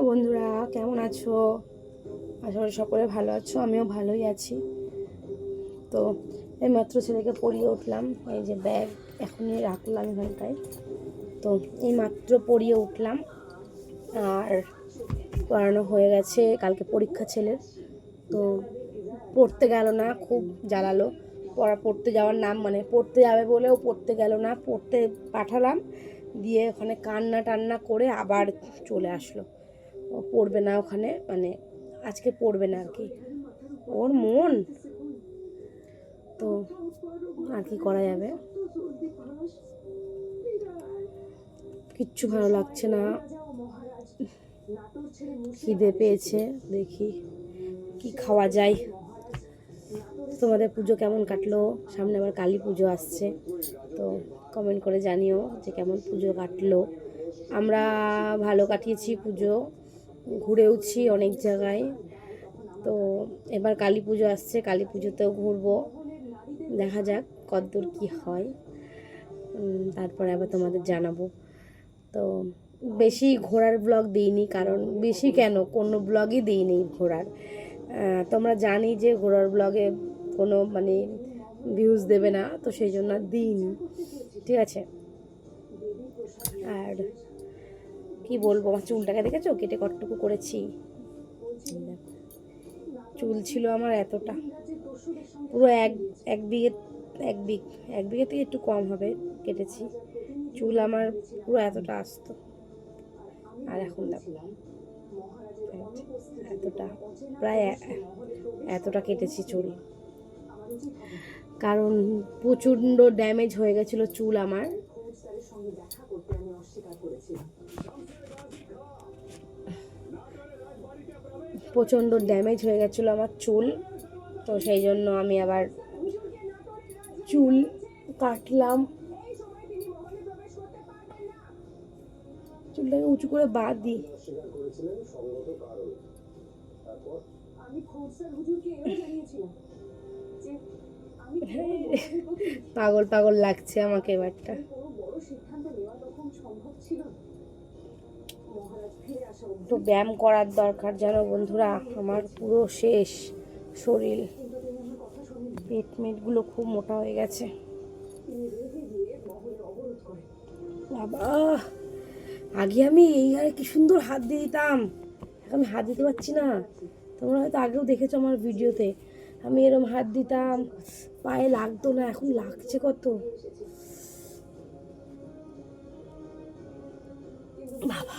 Hello বন্ধুরা, কেমন আছো? আশা করি সকলে ভালো আছো, আমিও ভালোই আছি। তো এইমাত্র ছেলেকে পড়িয়ে উঠলাম, এই যে ব্যাগ এখনই রাখলাম এখানটায়। তো এই মাত্র পরিয়ে উঠলাম, আর পড়ানো হয়ে গেছে কালকে পরীক্ষা ছেলের। তো পড়তে গেল না, খুব জ্বালালো। পড়া, পড়তে যাওয়ার নাম মানে পড়তে যাবে বলেও পড়তে গেল না, পড়তে পাঠালাম। দিয়ে ওখানে কান্না টান্না করে আবার চলে আসলো। পড়বে না ওখানে মানে আজকে পড়বে না আর কি ওর মন। তো আর কি করা যাবে? কিচ্ছু ভালো লাগছে না। খিদে পেয়েছে, দেখি কি খাওয়া যায়। তোমাদের পুজো কেমন কাটলো? সামনে আবার কালী পুজো আসছে, তো কমেন্ট করে জানিও যে কেমন পুজো কাটলো। আমরা ভালো কাটিয়েছি পুজো। ঘুরেওছি অনেক জায়গায়। তো এবার কালী পুজো আসছে, কালী পুজোতেও ঘুরবো। দেখা যাক কতদূর কি হয়। তারপরে আবার তোমাদের জানাব। তো বেশি ঘোরার ব্লগ দিইনি, কারণ বেশি কেন? কোনো ব্লগই দিইনি ঘোরার। তোমরা জানি যে ঘোরার ব্লগে কোনো মানে ভিউজ দেবে না, তো সেই জন্য দিইনি। ঠিক আছে? আর কি বলব? আমার চুলটাকে দেখেছ? কেটে কটটুকু করেছি। চুল ছিল আমার এতটা। পুরো এক এক বিঘে, এক বিঘ, এক বিঘে থেকে একটু কম হবে কেটেছি। চুল আমার পুরো এতটা আসতো। আর এখন দেখো। এতটা, প্রায় এতটা কেটেছি চুল। কারণ প্রচণ্ড ড্যামেজ হয়ে গেছিল চুল আমার। প্রচণ্ড ড্যামেজ হয়ে গেছিল আমার চুল। তো সেই জন্য আমি আবার চুল কাটলাম। চুলটাকে উঁচু করে বাদ দিই। পাগল পাগল লাগছে আমাকে এবারটা। তো ব্যায়াম করার দরকার যেন বন্ধুরা, আমার পুরো শেষ শরীর। পেট মেটগুলো খুব মোটা হয়ে গেছে। বাবা, আগে আমি এই হারে কি সুন্দর হাত দিয়ে দিতাম। আমি হাত দিতে পারছি না। তোমরা হয়তো আগেও দেখেছ আমার ভিডিওতে, আমি এরম হাত দিতাম, পায়ে লাগতো না, এখন লাগছে কত? বাবা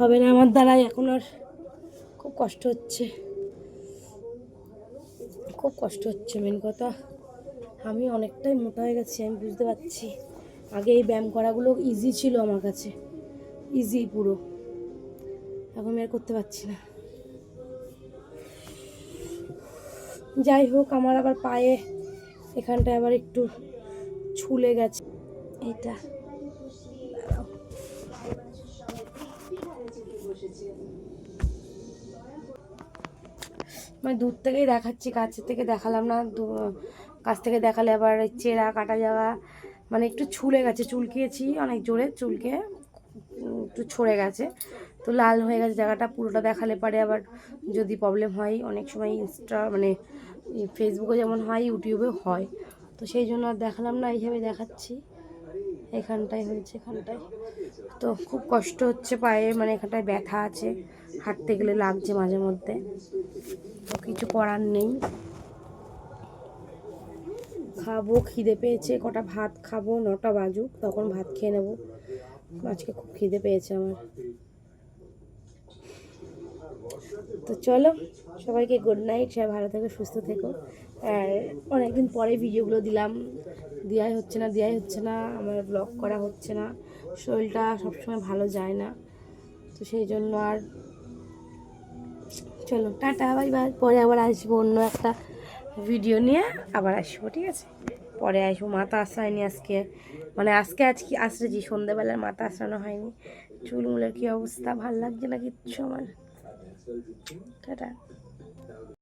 হবে না আমার দ্বারাই, এখন আর খুব কষ্ট হচ্ছে। খুব কষ্ট হচ্ছে মেন কথা। আমি অনেকটাই মোটা হয়ে গেছি, আমি বুঝতে পারছি। আগে এই ব্যায়াম করাগুলো ইজি ছিল আমার কাছে। ইজি পুরো। এখন আমি আর করতে পারছি না। যাই হোক, আমার আবার পায়ে এখানটায় আবার একটু ছুলে গেছে। এটা মানে দূর থেকেই দেখাচ্ছি কাছের থেকে দেখালাম না কাছ থেকে দেখালে আবার চেরা কাটা যাওয়া মানে একটু ছুলে গেছে, চুলকিয়েছি অনেক জোরে, চুলকে একটু ছড়ে গেছে, তো লাল হয়ে গেছে জায়গাটা, পুরোটা দেখালে পারে আবার যদি প্রবলেম হয়, অনেক সময় ইনস্টা মানে ফেসবুকে যেমন হয় ইউটিউবেও হয়, তো সেই জন্য আর দেখালাম না, এইভাবে দেখাচ্ছি। এখানটায় হয়েছে, এখানটায়। তো খুব কষ্ট হচ্ছে পায়ে মানে এখানটায় ব্যথা আছে, হাঁটতে গেলে লাগছে মাঝে মধ্যে। তো কিছু করার নেই। খাব, খিদে পেয়েছে, কটা ভাত খাব, নটা বাজুক, তখন ভাত খেয়ে নেব। আজকে খুব খিদে পেয়েছে আমার। তো চলো, সবাইকে গুড নাইট সবাই ভালো থেকো, সুস্থ থেকো। আর অনেকদিন পরে ভিডিওগুলো দিলাম। দেওয়াই হচ্ছে না, দেওয়াই হচ্ছে না, আমার ব্লগ করা হচ্ছে না। শরীরটা সবসময় ভালো যায় না। তো সেই জন্য আর চলো, টাটা বাই বাই পরে আবার আসব অন্য একটা ভিডিও নিয়ে, আবার আসব, ঠিক আছে? পরে আসব, মাথা আশ্রায়নি আজকে। মানে আজকে আজকে আসরেছি, সন্ধ্যেবেলার মাথা আশ্রানো হয়নি। চুলমুলের কী অবস্থা? ভালো লাগছে না কিচ্ছু আমার? টাটা